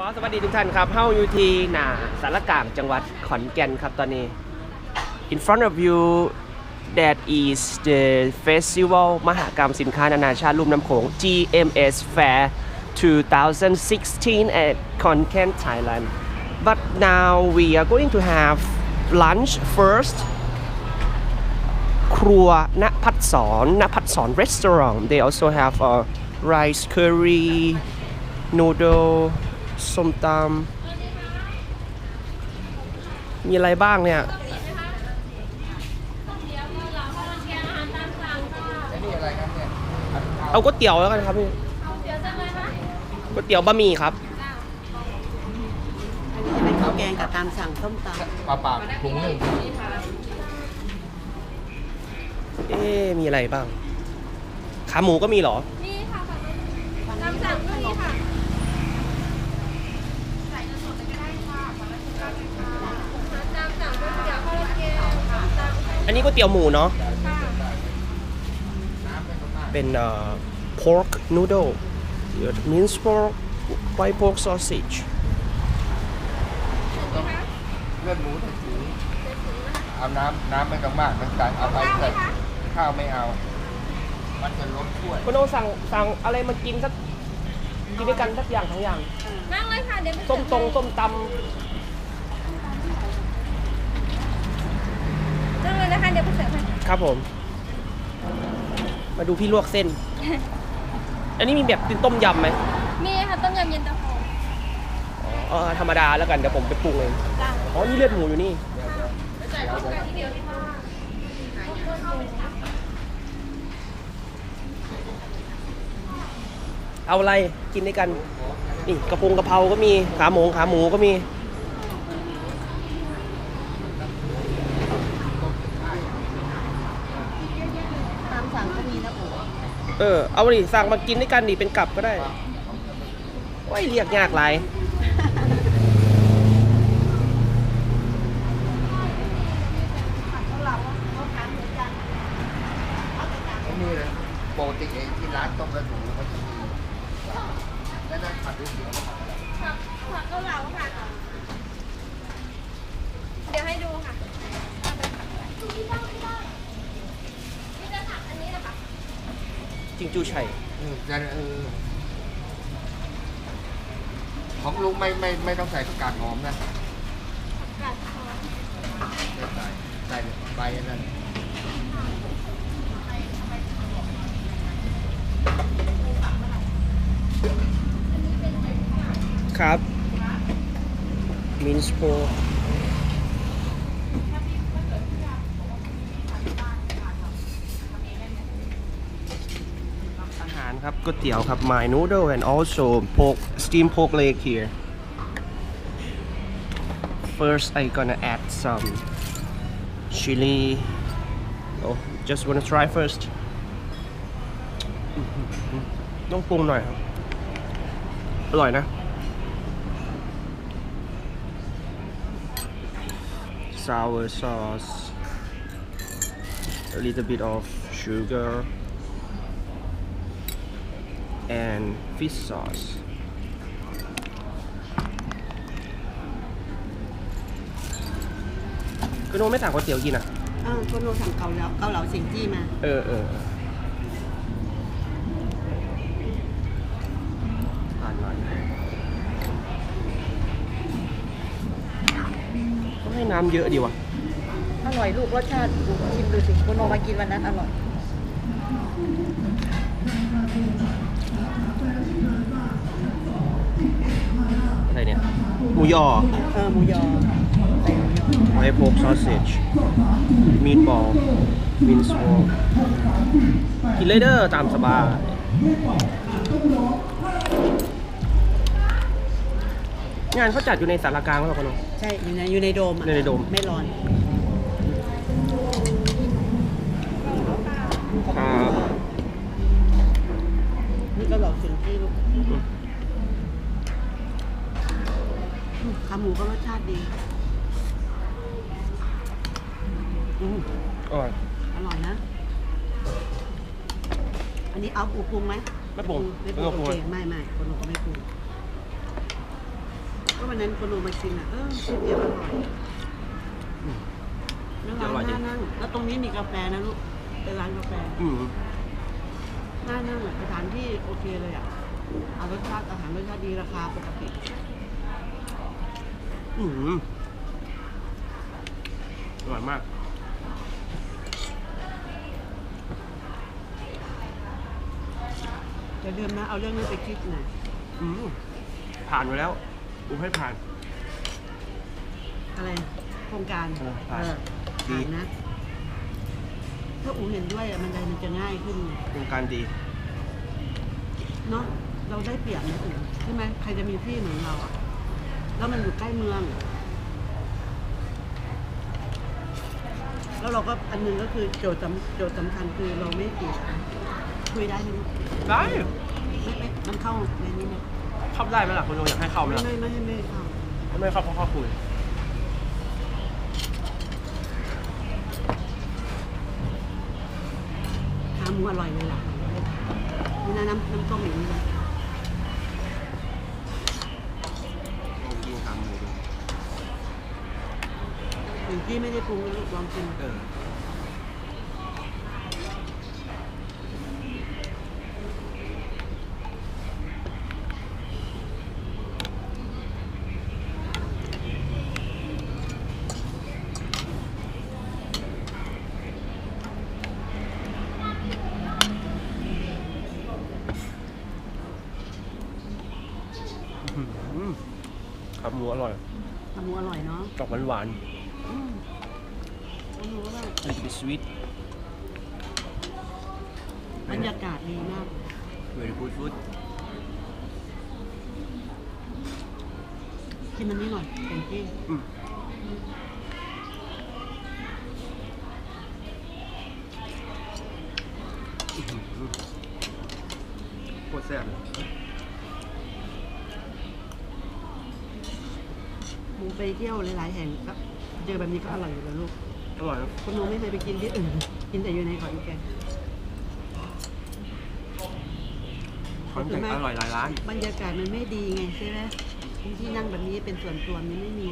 ขอสวัสดีทุกท่านครับเฮ้าอยู่ที่หนาสารกลางจังหวัดขอนแก่นครับตอนนี้ in front of you that is the festival มหกรรมสินค้านานาชาติลุ่มน้ำโขง GMS Fair 2016 at Khon Kaen Thailand but now we are going to have lunch first ครัวณพัดสอนณพัดสอน restaurant they also have a rice curry noodle ส้มตำมีอะไรบ้างเนี่ยเอาก๋วยเตี๋ยวแล้วกันครับพี่ก๋วยเตี๋ยวบะหมี่ครับอันนี้จะเป็นข้าวแกงกับตามสั่งส้มตำปลาปากถุงหนึ่งเอ๊ะมีอะไรบ้าง ขาหมูก็มีเหรอนี่ค่ะค่ะตามสั่งก็มีค่ะใส่เงินสดเลยก็ได้ค่ะขอรับคุณค่ะตามสั่งก๋วยเตี๋ยวข้าวราดแกงค่ะตามสั่ง อันนี้ก๋วยเตี๋ยวหมูเนาะค่ะเป็นเอ่อ pork noodle minced pork white pork sausage เลือดหมูใส่ถุงเอาน้ำน้ำไม่ต้องมากน้ำตาลเอาไปใส่ข้าวไม่เอา มันจะล้มถ้วยคุณโอสั่งสั่งอะไรมากินสักกินด้วยกันสักอย่างทั้งอย่างนั่งเลยค่ะเดี๋ยวไปส้มตรงส้มตนั่งเลยนะคะเดี๋ยวไปเสิร์ฟให้ำ ครับผม มาดูพี่ลวกเส้น อันนี้มีแบบเป็นต้มยำไหมมีค่ะต้มยำเย็นตาโฟอ๋อธรรมดาแล้วกันเดี๋ยวผมไปปรุงเองจ้ะอ๋อนี่เลือดหมูอยู่นี่เอาอะไรกินด้วยกัน นี่กระพงกระเพราก็มี ขาหมูขาหมูก็มี ตามสั่งก็มีนะโอ้ เออ เอาดิสั่งมากินด้วยกันดิเป็นกลับก็ได้โอ้ยเรียกยากหลาย ไม่มีเลยปกติไอ้ที่ร้านต้มกระดูกเขาจะมีแล้วนั่นผัดด้วยเสียว ผักผักเกาเหลาค่ะ เดี๋ยวให้ดูค่ะนี่จะผักอันนี้นะคะ จิงจูไช่เออจะเออของลุงไม่ไม่ไม่ต้องใส่ผักกาดหอมนะกัดคอไม่ใส่ใส่ใบอันนั้นครับมินส์โป ครับก๋วยเตี๋ยวครับ my noodle and also pork steamed pork leg here first I gonna add some chili oh just wanna try first ต้องปรุงหน่อยครับ อร่อยนะ sour sauce a little bit of sugar And fish sauce คุณโนไม่สั่งก๋วยเตี๋ยวกินอะอ้าวคนโนสั่งเกาเหลาเกาเหลาเสียงจี้มา เออเออทานหน่อยต้องให้น้ำเยอะดีวะอร่อยลูกรสชาติดูชิมดูสิคนโนมากินวันนั้นอร่อย อะไรเนี่ยหมูยอเออหมูยอใส่หมูยอไวโพกซอสเซจมีดบอลมินสวอลกินเลยเด้อตามสบายงานเขาจัดอยู่ในสารกลางแล้วเหรอคุณโนใช่อยู่ในอยู่ในโดมอะอยู่ในโดม ไม่ร้อน กาเหลาเสียงจี้ลูกขาหมูก็รสชาติดีอืมอร่อยอร่อยนะ อันนี้เอาปูปรุงไหมไม่ปรุงไม่ปไม่รุต้องงปรุงโอเคไม่ไม่คนเราก็ไม่ปรุงวันนั้นคนโนมากินอะเออก๋วยเตี๋ยวอร่อยแล้วร้านน่านั่งแล้วตรงนี้มีกาแฟนะลูกเป็นร้านกาแฟ อืม น่านั่งอะสถานที่โอเคเลยอะเอารสชาติอาหารรสชาติดีราคาปกติ อืมอร่อยมาก จะลืมนะ เอาเรื่องนี้ไปคิดหน่อยอืมผ่านไปแล้วอูให้ผ่าน อะไร โครงการเออผ่านเออดี ผ่านนะ ถ้าอูเห็นด้วยอะมันจะมันจะง่ายขึ้น โครงการดี เนาะเราได้เปรียบนะอูใช่ไหมใครจะมีที่เหมือนเราอะแล้วมันอยู่ใกล้เมือง แล้วเราก็อันหนึงก็คือโจทย์สำโจทย์สำคัญคือเราไม่ติดคุยได้ไหมลูกได้ไม่ไม่มันเข้าในนี้ไหมเข้าได้ไหมล่ะคุณโยอยากให้เข้าไหมไม่ล่ะไม่ไม่ไม่เข้าถ้าไม่เข้าเพราะข้อคุยขาหมูอร่อยเลยล่ะ นี่นะน้ำน้ำต้มอย่างนี้เลยลองกินขาหมูดู อย่างที่ไม่ได้ปรุงนะลูกลองกิน เออ ขาหมูอร่อยขาหมูอร่อยเนาะดอกหวานอืมขาหมูอร่อยๆมันจะเป็นสวีทบรรยากาศดีมากเวรีฟูดฟูดกินมันนี้หน่อยแตงกี้ อืมอื้อหือโคตรแซ่บเลย หมูไปเที่ยวหลายๆแห่งก็เจอแบบนี้ก็อร่อยอยู่แล้วลูกอร่อยนะคุณหนูไม่เคยไปกินที่อื่นกินแต่อยู่ในขอนแก่นขอนแก่นอร่อยหลายร้านบรรยากาศมันไม่ดีไงใช่ไหมที่นั่งแบบนี้เป็นส่วนตัวมันไม่มี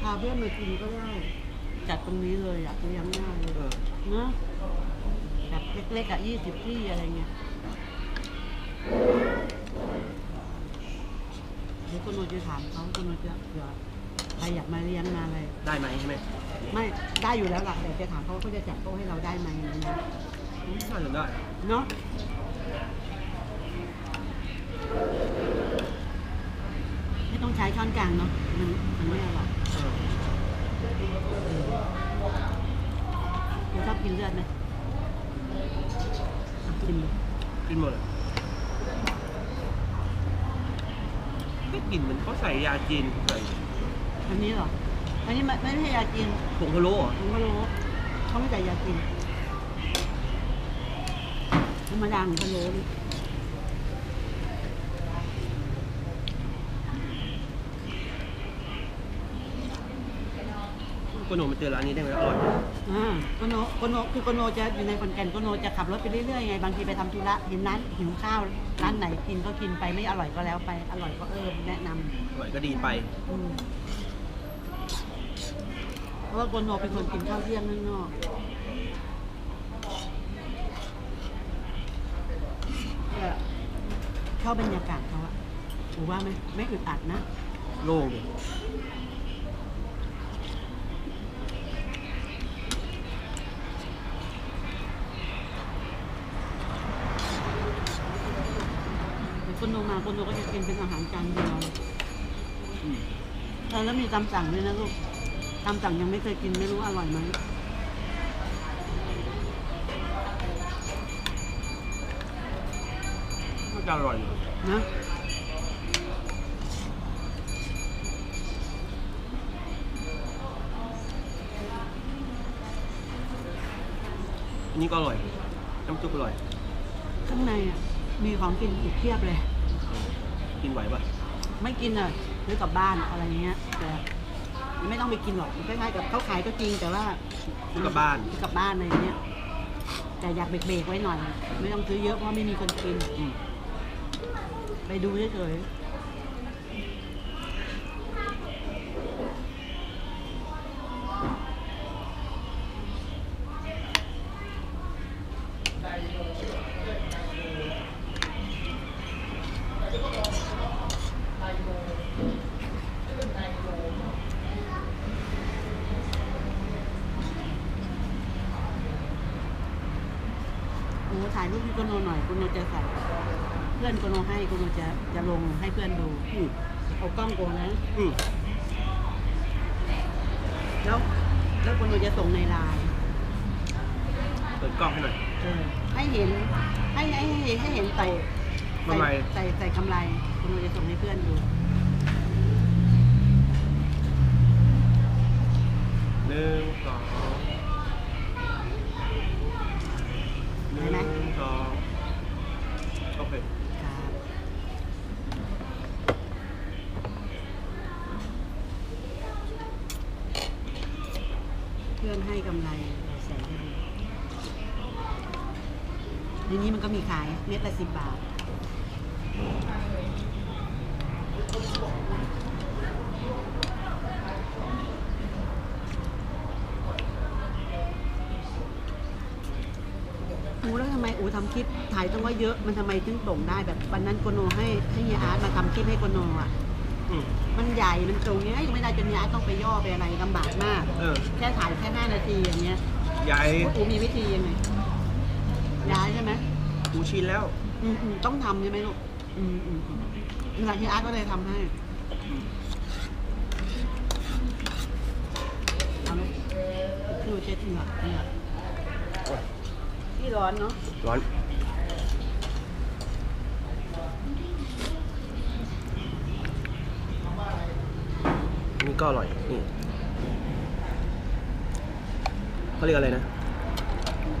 พาเพื่อนมากินก็ได้จัดตรงนี้เลยอยากเลี้ยงง่ายเลยเออเนอะแบบเล็กๆอะยี่สิบที่อะไรเงี้ยเดี๋ ยวคุณโนจะถามเขาคุณโนจะเผื่อใครอยากมาเลี้ยงมาอะไร ได้ไหมใช่ไหมไม่ได้อยู่แล้วล่ะแต่จะถามเขาว่าเขาจะจัดโต๊ะให้เราได้ไหมนะอืมน่าจะได้ เนาะไม่ต้องใช้ช้อนกลางเนาะมันมันไม่อร่อยเออเดี๋ยวชอบกินเลือดไหมอะกินกินหมดเลยไม่ กลิ่นเหมือนเขาใส่ยาจีนใส่อันนี้เหรอ อันนี้ไม่ไม่ใช่ยากินผงพะโล้เหรอ ผมก็รู้เขาไม่ใส่ยากินธรรมดาเหมือนพะโล้นี่ คุณหนูมาเจอร้านนี้ได้ไหมอร่อยอ่าโกโนโกโนคือโกโนจะอยู่ในขอนแก่นโกโนจะขับรถไปเรื่อยๆไงบางทีไปทำธุระเห็นร้านหิวข้าวร้านไหนกินก็กินไปไม่อร่อยก็แล้วไปอร่อยก็เออแนะนำอร่อยก็ดีไป อืมเพราะว่าโกโนเป็นคนกินข้าวเที่ยงข้างนอกก็ชอบบรรยากาศเขาอะถือว่าไหมไม่อึดอัดนะ โล่ง คนโนมาคนโนก็จะกินเป็นอาหารจานเดียวอืมเออแล้วมีตำสั่งด้วยนะลูกตำสั่งยังไม่เคยกินไม่รู้อร่อยไหมน่าจะอร่อยอยู่นะอันนี้ก็อร่อยน้ำซุปอร่อย ข้างในอะมีของกินอีกเพียบเลย กินไหวปะไม่กินอะซื้อกลับบ้านอะไรเงี้ยแต่ไม่ต้องไปกินหรอกคล้ายๆกับเขาขายก็จริงแต่ว่าซื้อกลับบ้านซื้อกลับบ้านอะไรเงี้ยแต่อยากเบรกๆไว้หน่อย ไม่ต้องซื้อเยอะเพราะไม่มีคนกินอืมไปดูเฉย รูปให้โกโนหน่อยโกโนจะใส่เพื่อนโกโนให้โกโนจะจะลงให้เพื่อนดูอืมเอากล้องโกนะอืมแล้วแล้วโกโนจะส่งในไลน์เปิดกล้องให้หน่อย เออให้เห็นให้ให้ให้เห็นให้เห็นใส่ใส่กำไร ใส่ใส่กำไรโกโนจะส่งให้เพื่อนดู หนึ่งสองหนึ่งสองโอเค ครับเพื่อนให้กำไรใส่ให้ดูในนี้ มันก็มีขายเม็ดละสิบบาท อูแล้วทำไมอูทำคลิปถ่ายต้องว่าเยอะมันทำไมถึงโด่งได้แบบวันนั้นโกโนให้ให้เฮียอาร์ตมาทำคลิปให้โกโนอะ อืมมันใหญ่มันตรงเนี้ยยังไม่ได้จนเฮียอาร์ตต้องไปย่อไปอะไรลำบากมาก เออแค่ถ่ายแค่ห้านาทีอย่างเงี้ย ใหญ่ อูมีวิธียังไงย้ายใช่ไหม กูชินแล้ว อืมอืมต้องทำใช่ไหมลูกอืมอืมอืมเวลาเฮียอาร์ตก็เลยทำให้เอาลูกดูเช็ดเหงื่อเหงื่อที่ร้อนเนาะร้อน นี่ก็อร่อย นี่เขาเรียกอะไรนะ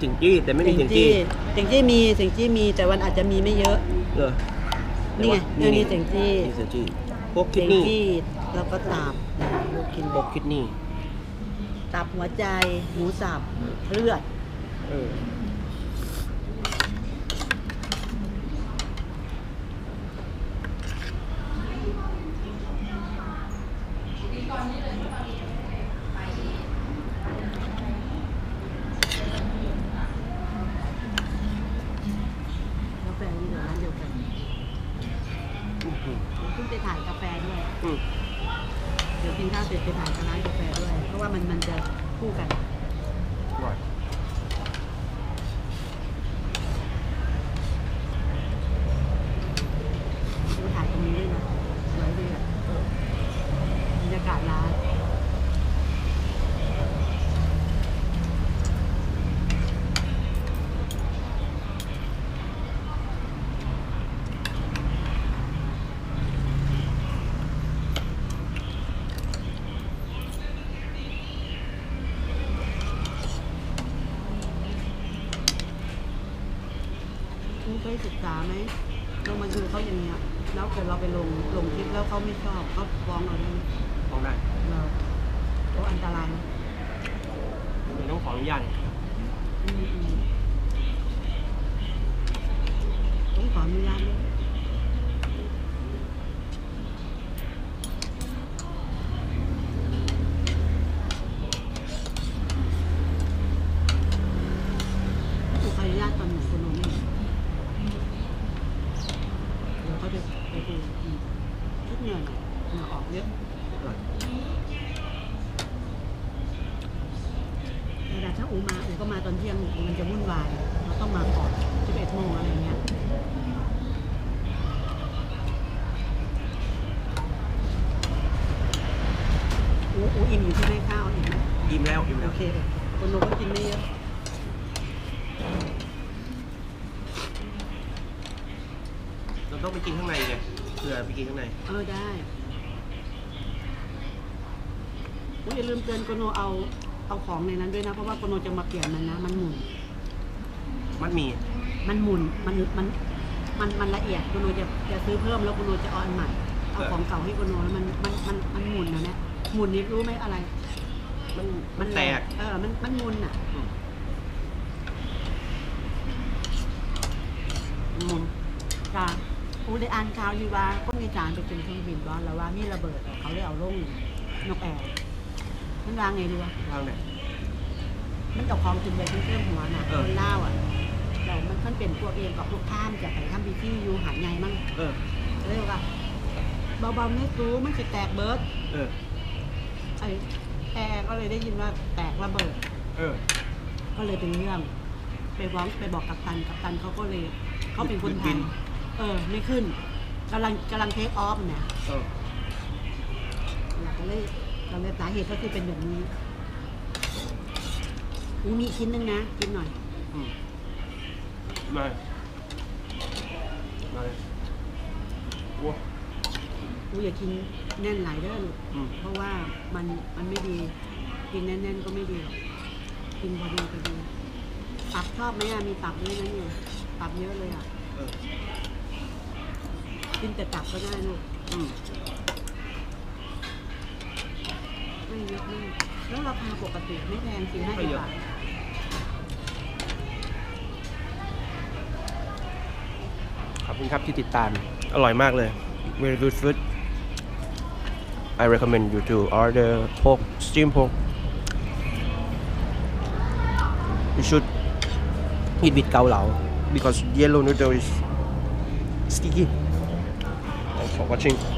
จิงจี้แต่ไม่มีเสียงจี้เสียงจี้มีเสียงจี้มีแต่วันอาจจะมีไม่เยอะเออนี่ไงแต่ว่านี่เสียงจี้นี่เสียงจี้พวกคิเสีดยงนี่จี้แล้วก็ตับลูกกินพวกคิดนี่ตับหัวใจหมูสับเลือดเออ กาแฟนี่เดี๋ยวร้านเดียวกัน อื้อหือ เพิ่งไปถ่ายกาแฟด้วย อืม เดี๋ยวกินข้าวเสร็จไปถ่ายกับร้านกาแฟด้วย เพราะว่ามันมันจะคู่กัน อร่อย ดูถ่ายตรงนี้ด้วยนะสวยดีอะบรรยากาศร้าน คุณเคยศึกษา ไหมเรามาดูเขาอย่างเงี้ยแล้วเกิดเราไปลงลงคลิปแล้วเขาไม่ชอบเขาฟ้องเราได้ไหมลองได้เราโอ้อันตรายนะไม่ต้องขออนุญาตอืมอืมต้องขออนุญาตด้วยถูกขออนุญาตตอนหนูคนนมเดี๋ยวเขาจะไปดูอืมชุดเหงื่อหน่อยเหงื่อออกเยอะอร่อยแต่ถ้าอูมาอูก็มาตอนเที่ยงมันจะวุ่นวาย เราต้องมาก่อน11โมงอะไรเงี้ยอูอูอิ่มอยู่ที่แม่ข้าวอิ่มไหมอิ่มแล้วอิ่มแล้โอวเคคนโนก็กินไม่เยอะ เราต้องไป กินข้างในไงเผื่อไปกินข้างใน เออได้อูอย่าลืมเตือนโกโนเอาเอาของในนั้นด้วยนะ เพราะว่าโกโนจะมาเปลี่ยนมันนะ มันหมุน มันมี มันหมุน มันมัน มันมันละเอียดคุณโนจะจะซื้อเพิ่มแล้วคุณโนจะเอาอันใหม่ เอาของเก่าให้คุณโนแล้วมันมันมันมันหมุนนะเนี่ยหมุนนี่รู้ไหมอะไร มันมันแตก เออ มันมันหมุนอะอืม หมุนจ้า อูได้อ่านข่าวอยู่ว่าคนอีสานไปขึ้นเครื่องบินร้อนแล้วว่ามีระเบิดเขาเลยเอาลงนกแอร์มันวางไงดีวะทางไหนมันกับของกินไปเครื่องหัวน่ะคนเล่าอะเรามันมันเป็นพวกเองกับลูกข้ามจะไปทำพิธีอยู่หาดใหญ่มั่งเออเรียกว่าเบาๆไม่รู้มันจะแตกเบิร์ดเออไอแอร์ก็เลยได้ยินว่าแตกระเบิด เออ ก็เลยเป็นเรื่อง ไปบอกไปบอกกัปตันกัปตันเขาก็เลย เขาเป็นคนไทย เออ ไม่ขึ้นกำลังกำลังเทคออฟเนี่ยเออก็เลยก็เลยสาเหตุก็คือเป็นแบบนี้อูมีชิ้นหนึงนะกินหน่อย อืมไม่ไม่ว้าอูอย่ากินแน่นหลายเด้อลูกอืมเพราะว่ามันมันไม่ดี กินแน่นๆก็ไม่ดีหรอกกินพอดีพอดีตับชอบไหมอะมีตับด้วยนะเนี่ยตับเยอะเลยอะเออ กินแต่ตับก็ได้ลูกอืมไม่เยอะมากแล้วราคาปกติไม่แพงสี่ห้าสิบบาทขอบคุณครับที่ติดตาม อร่อยมากเลย very good food I recommend you to order pork steam pork you should eat with เกาเหลา because yellow noodle is sticky thanks for watching